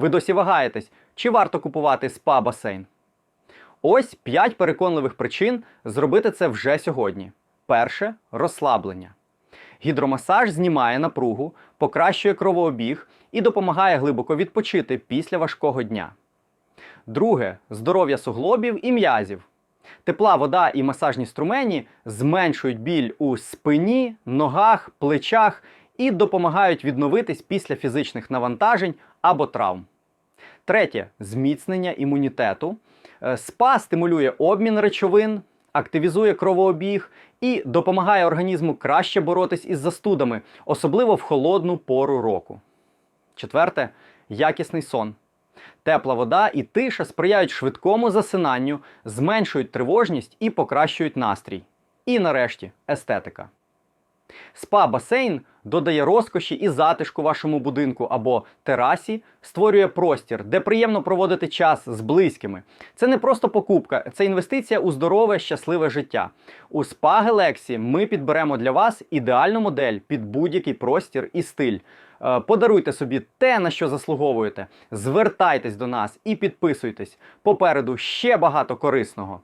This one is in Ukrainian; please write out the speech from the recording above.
Ви досі вагаєтесь, чи варто купувати спа-басейн? Ось 5 переконливих причин зробити це вже сьогодні. Перше розслаблення. Гідромасаж знімає напругу, покращує кровообіг і допомагає глибоко відпочити після важкого дня. Друге здоров'я суглобів і м'язів. Тепла вода і масажні струмені зменшують біль у спині, ногах, плечах і допомагають відновитись після фізичних навантажень або травм. Третє зміцнення імунітету. Е, Спа стимулює обмін речовин, активізує кровообіг і допомагає організму краще боротись із застудами, особливо в холодну пору року. Четверте якісний сон. Тепла вода і тиша сприяють швидкому засинанню, зменшують тривожність і покращують настрій. І нарешті естетика. Спа-басейн додає розкоші і затишку вашому будинку або терасі, створює простір, де приємно проводити час з близькими. Це не просто покупка, це інвестиція у здорове, щасливе життя. У Spa Galaxy ми підберемо для вас ідеальну модель під будь-який простір і стиль. Е, Подаруйте собі те, на що заслуговуєте. Звертайтесь до нас і підписуйтесь. Попереду ще багато корисного.